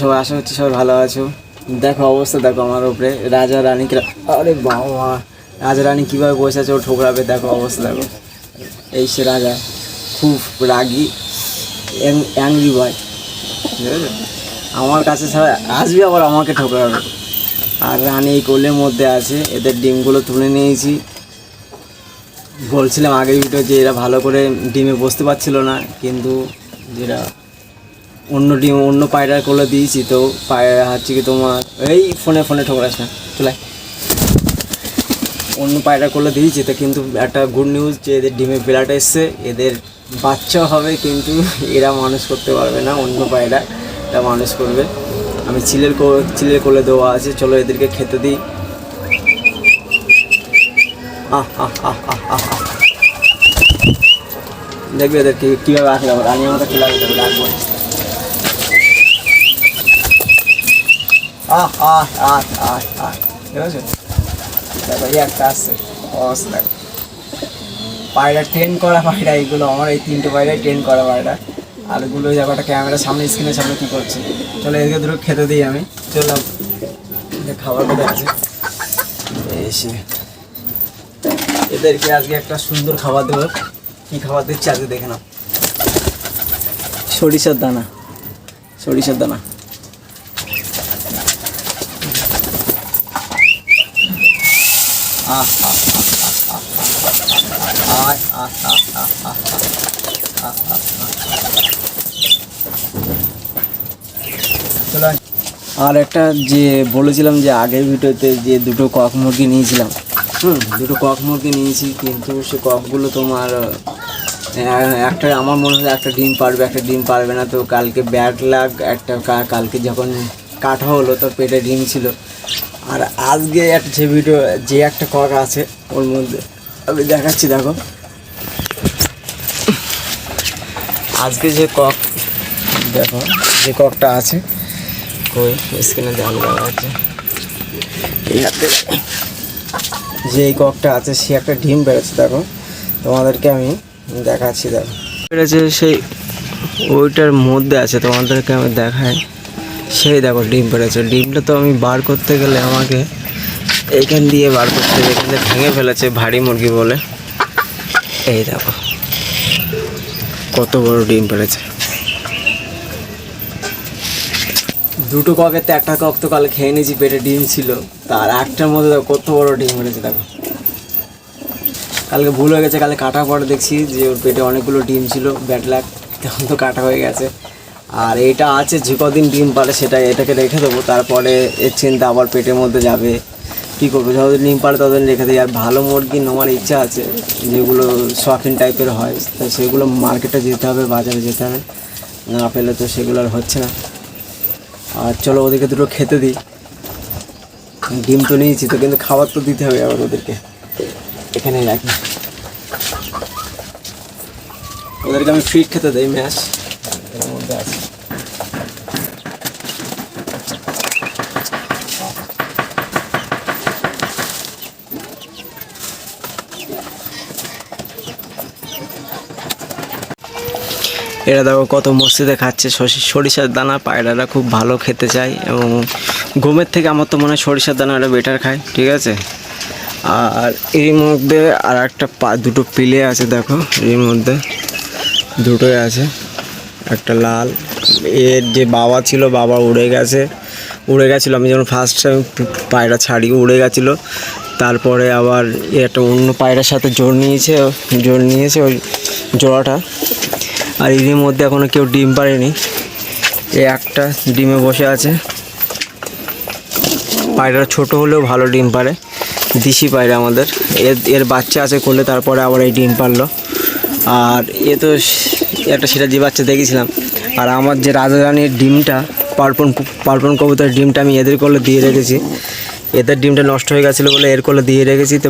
সবাই, আশা করছি সবাই ভালো আছো। দেখো অবস্থা দেখো আমার উপরে। রাজা রানী আরে বাবা, রাজা রানী কীভাবে বসে আছে, ও ঠোকরাবে, দেখো অবস্থা দেখো। এই সে রাজা, খুব রাগি অ্যাংরি বয় আমার কাছে সবাই আসবে আবার আমাকে ঠোকরাবে। আর রানী এই কোলের মধ্যে আছে, এদের ডিমগুলো তুলে নিয়েছি। বলছিলাম আগের ভিডিও যে এরা ভালো করে ডিমে বসতে পারছিল না, কিন্তু যেটা অন্য ডিম অন্য পায়রার কোলে দিয়েছি তো পায়রা হচ্ছে কি তোমার, এই ফোনে ফোনে ঠোকরাস না, চলে অন্য পায়রা কোলে দিয়েছি তো কিন্তু একটা গুড নিউজ যে এদের ডিমে বেলাটা এসছে, এদের বাচ্চা হবে কিন্তু এরা মানুষ করতে পারবে না, অন্য পায়রা এটা মানুষ করবে। আমি চিলের চিলের কোলে দেওয়া আছে, চলো এদেরকে খেতে দিই। আহ আহ আহ আহ আহ। দেখবে এদেরকে কীভাবে আসলে আমি আমাকে আসবে রাখব আহ আহ আহ আহ ঠিক আছে দেখো একটা আসছে অবস্থা পায়রা ট্রেন করা পায়রা এইগুলো আমার এই তিনটে পায়রাই ট্রেন করা পায়রা আর এগুলো দেখো একটা ক্যামেরা সামনে স্ক্রিনের সামনে কী করছে চলো এদিকে দুটো খেতে দিই আমি চলো এদের খাবার কোথায় আছে এসে এদেরকে আজকে একটা সুন্দর খাবার দেবো কী খাবার দিচ্ছি আজকে দেখে নাও সরিষার দানা সরিষার দানা আহ আহ আয় আহ আহ আহ আহ চলো আর একটা যে বলেছিলাম যে আগের ভিডিওতে যে দুটো কক মুরগি নিয়েছিলাম, হুম, দুটো কক মুরগি নিয়েছি, কিন্তু সে ককগুলো তোমার একটা আমার মনে হয় একটা ডিম পারবে, একটা ডিম পারবে না। তো কালকে ব্যাড লাগ একটা কালকে যখন কাটা হলো, তো পেটে ডিম ছিল। আর আজকে একটা যে ভিডিও যে একটা কক আছে, ওর মধ্যে। আমি দেখাচ্ছি, দেখো। আজকে যে কক, দেখো, যে ককটা আছে, কই স্ক্রিনে যাচ্ছে এই হাতে যে ককটা আছে, সে একটা ডিম বেড়েছে, দেখো। তোমাদেরকে আমি দেখাচ্ছি, দেখো। বেড়েছে সেই, ওইটার মধ্যে আছে, তোমাদেরকে আমি দেখাই। সেই দেখো ডিম পেড়েছে। ডিমটা তো আমি বার করতে গেলে আমাকে এইখান দিয়ে বার করতে হবে, এখান দিয়ে ভেঙে ফেলেছে ভারী মুরগি বলে। এই দেখো, কত বড় ডিম পেড়েছে। দুটো ককের তো একটা কক তো কালে খেয়ে নিয়েছি, পেটে ডিম ছিল। তার একটার মধ্যে দেখো কত বড় ডিম পেড়েছে, দেখো। কালকে ভুল হয়ে গেছে, কালকে কাটা পরে দেখছি যে ওর পেটে অনেকগুলো ডিম ছিল, ব্যাড লাক তখন তো কাটা হয়ে গেছে। আর এটা আছে যে কদিন ডিম পারে সেটা এটাকে রেখে দেবো, তারপরে এর চিন্তা আবার পেটের মধ্যে যাবে। কী করব? যতদিন ডিম পারে ততদিন রেখে দিই। আর ভালো মুরগি নেওয়ার ইচ্ছা আছে, যেগুলো শখিন টাইপের হয়, তো সেগুলো মার্কেটে যেতে হবে, বাজারে যেতে হবে। না পেলে তো সেগুলো আর হচ্ছে না। আর চলো ওদেরকে দুটো খেতে দিই। ডিম তো নিয়েছি, তো কিন্তু খাবার তো দিতে হবে আবার ওদেরকে। এখানে রাখি। ওদেরকে আমি ফিট খেতে দিই ম্যাশ এর এরা দেখো কত মসজিদে খাচ্ছে। সরি- সরিষার দানা পায়রারা খুব ভালো খেতে চায় এবং গমের থেকে আমার তো মনে হয় সরিষার দানা এটা বেটার খায়, ঠিক আছে? আর এর মধ্যে আর একটা পা দুটো পিলে আছে দেখো এর মধ্যে দুটোই আছে। একটা লাল। এর যে বাবা ছিল, বাবা উড়ে গেছে। উড়ে গেছিল, আমি যখন ফার্স্ট টাইম পায়রা ছাড়ি, উড়ে গেছিল। তারপরে আবার একটা অন্য পায়রার সাথে জোর নিয়েছে জোর নিয়েছে ওই জোড়াটা। আর এর মধ্যে এখনও কেউ ডিম পারেনি এ একটা ডিমে বসে আছে। পায়রা ছোট হলেও ভালো ডিম পারে দিশি পায়রা আমাদের। এর এর বাচ্চা আছে করলে তারপরে আবার এই ডিম পারল আর এ তো একটা সেটা যে বাচ্চা দেখেছিলাম। আর আমার যে রাজা রানীর ডিমটা, পার্পন পার্পন কবুতরের ডিমটা আমি এদের করলে দিয়ে রেখেছি। এদের ডিমটা নষ্ট হয়ে গেছিল বলে এর করলে দিয়ে রেখেছি। তো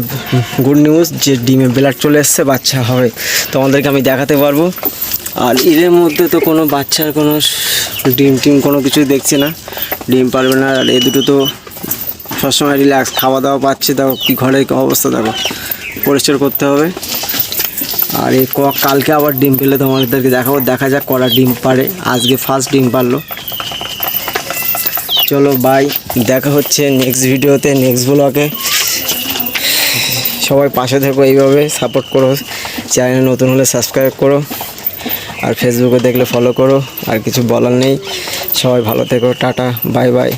গুড নিউজ যে ডিমে ব্লাড চলে এসছে, বাচ্চা হবে। তোমাদেরকে আমি দেখাতে পারব। আর এর মধ্যে তো কোনো বাচ্চার কোনো ডিম টিম কোনো কিছুই দেখছে না। ডিম পারবে না। আর এ দুটো তো সবসময় রিল্যাক্স খাওয়া দাওয়া পাচ্ছে তাও কি ঘরের অবস্থা, দেখো। পরিষ্কার করতে হবে। আর এই কালকে আবার ডিম পেলে তোমাদেরকে দেখাবো, দেখা যাক করা ডিম পারে। আজকে ফার্স্ট ডিম পারল। চলো বাই দেখা হচ্ছে নেক্সট ভিডিওতে নেক্সট ব্লগে সবাই পাশে থেকো এইভাবে সাপোর্ট করো। চ্যানেল নতুন হলে সাবস্ক্রাইব করো। আর ফেসবুকে দেখলে ফলো করো। আর কিছু বলার নেই। সবাই ভালো থেকো, টাটা বাই বাই